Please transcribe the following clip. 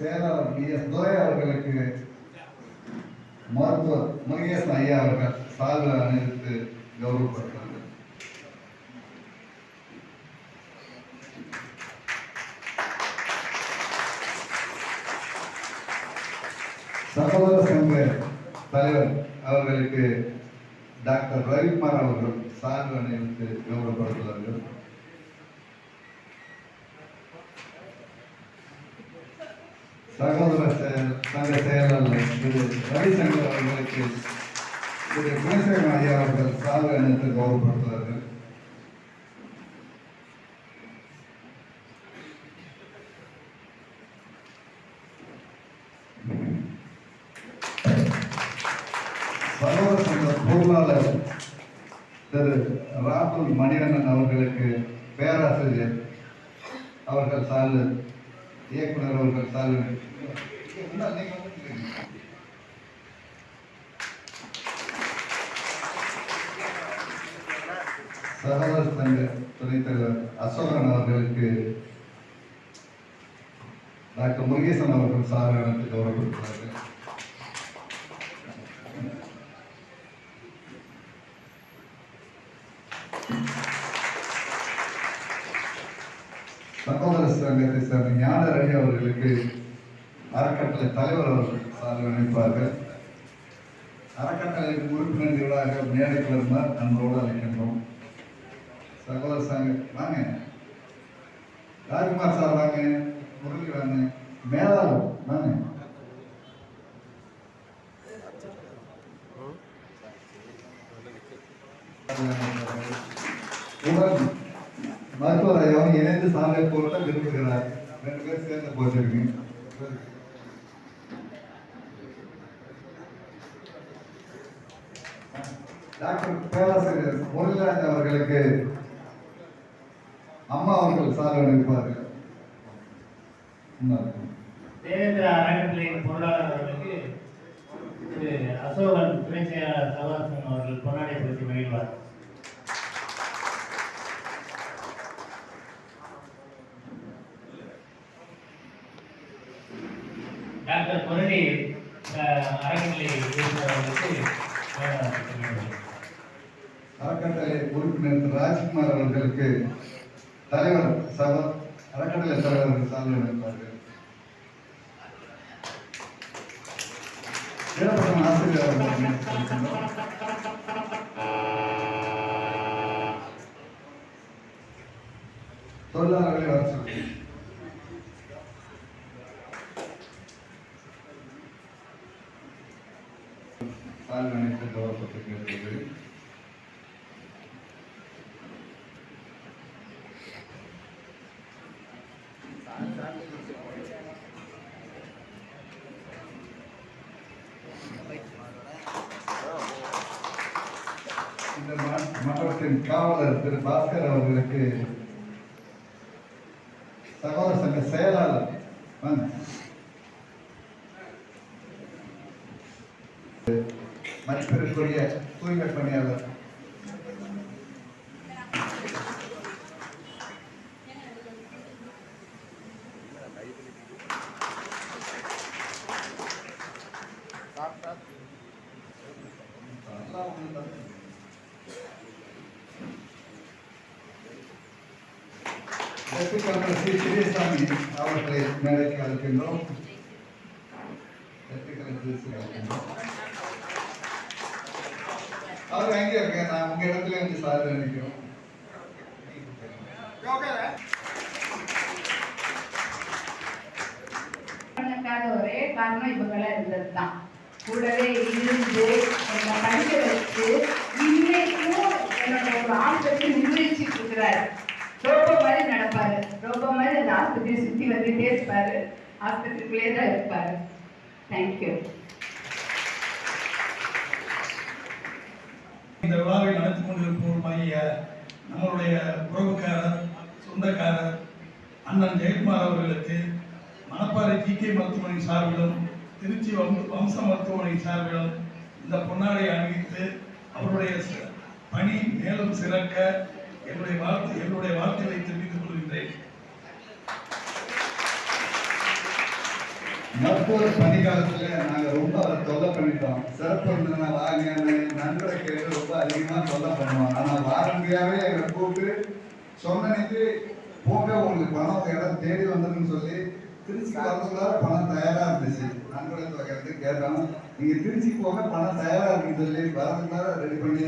செயலாளர் B S துரை அவர்களுக்கு மருத்துவர் முருகேசன் ஐயா அவர்கள் சால்வை அணிவித்து கௌரவப்படுத்துகிறார்கள் சகோதர சங்க தலைவர் அவர்களுக்கு டாக்டர் ரவிக்குமார் அவர்கள் சால்வை அணிவித்து கௌரவப்படுத்துகிறார்கள் சகோதர சங்க செயலாளர் திரு ரவிசங்கர் அவர்களுக்கு திரு குணசேகரன் ஐயா அவர்கள் சால்வை அணிவித்து கௌரவப்படுத்துகிறார்கள் சகோதர சங்க பொருளாளர் திரு ராகுல் அவர்களுக்கு பேராசிரியர் அவர்கள் சார்ந்து இயக்குனர் அவர்கள் சார்ந்து சகோதர சங்க துணைத் தலைவர் அசோகன் அவர்களுக்கு டாக்டர் முருகேசன் அவர்கள் சார் எனக்கு கௌரவப்படுத்துகிறார்கள். சகோதர சங்கத்தை சேர்ந்த ஞானரடி அவர்களுக்கு அறக்கட்டளை தலைவர் அவர்கள் சார்பில் நினைப்பார்கள் அறக்கட்டளை உறுப்பினர்களாக மேடை கிளர்ந்தார் அன்போடு அழைக்கின்றோம். சகோதர சங்க வாங்க. ராஜ்குமார் சார் வாங்க. முரளி வாங்க. மேலாளர் வாங்க. உடன் மருத்துவர் ஐயாவும் இணைந்து சாலை போட்ட விரும்புகிறார். ரெண்டு பேரும் சேர்ந்து போட்டிருக்கீங்க. டாக்டர் பேராசிரியர் முரளிராஜ் அவர்களுக்கு அம்மா அவர்கள் சார் அனுப்பார்கள் தேவேந்திர அறக்கட்டளையின் பொருளாளர் அவர்களுக்கு அசோகன் துணை செயலாளர் சகோதரன் அவர்கள் பொன்னாடை பற்றி மகிழ்வார். டாக்டர் பொருளி அறக்கட்டளை அறக்கட்டளை உறுப்பினர் ராஜ்குமார் அவர்களுக்கு தலைவர் சப அறக்கட்டளை தலைவர் சார்பில் அனுப்பார்கள் ஆசிரியர் அவர்கள் தொழிலாளர்களை வர சொல்கிறேன் சால்வை அணிவித்து கௌரவப்பட்டு கேட்கிறேன் இந்த ம- மன்றத்தின் காவலர் திரு பாஸ்கர் அவர்களுக்கு சகோதர சங்க செயலாளர் வாங்க. மதிப்பிற்குரிய தூய்மை பணியாளர் அல்லாஹ் உங்கள் டெப்டி கலெக்டர் ஸ்ரீ சிறியசாமி அவர்களை மேடைக்கு அழைக்கின்றோம் டெப்டி கலெக்டர் இருக்கேன். நான் உங்க இடத்துல இருந்து சார் நினைக்கிறோம். ஒரே காரணம் இவங்களா இருந்தது தான் கூடவே இருந்து என்னை படிக்க வச்சு இன்னைக்கும் என்னோட ஒரு ஆஸ்பத்திரி நிர்வகிச்சுட்டு இருக்கிறாரு. ரோபோ மாதிரி நடப்பாரு. ரோபோ மாதிரி அந்த ஆஸ்பத்திரி சுத்தி வந்துட்டே இருப்பாரு ஆஸ்பத்திரிக்குள்ளே தான் இருப்பாரு தேங்க்யூ இந்த விழாவை நடத்தி கொண்டிருப்பவருமாகிய நம்மளுடைய உறவுக்காரர் சொந்தக்காரர் அண்ணன் ஜெயக்குமார் அவர்களுக்கு மணப்பாறை ஜி கே. மருத்துவமனை சார்பிலும் திருச்சி வம்- வம்ச மருத்துவமனை சார்பிலும் இந்த பொன்னாடை அணிவித்து அவருடைய பணி மேலும் சிறக்க என்னுடைய வாழ்த்து என்னுடைய வாழ்த்துக்களை தெரிவித்துக் கொள்கின்றேன். மருத்துவர் பணிகாலத்தில் நாங்கள் ரொம்ப தொல்லை பண்ணிட்டோம். சிறப்பு இருந்ததுன்னா வாங்க நண்பரை கேட்டு ஆனால் அதிகமா எங்களை கூப்பிட்டு சொன்னனைக்கு போங்க உங்களுக்கு பணம் இடம் தேடி வந்ததுன்னு சொல்லி திருச்சி வரதுக்குள்ளார பணம் தயாராக இருந்துச்சு. நண்பர்கள் வைக்கிறது கேட்டோம் நீங்க திருச்சி போக பணம் தயாராக இருக்குன்னு சொல்லி வரதுக்குள்ளார ரெடி பண்ணி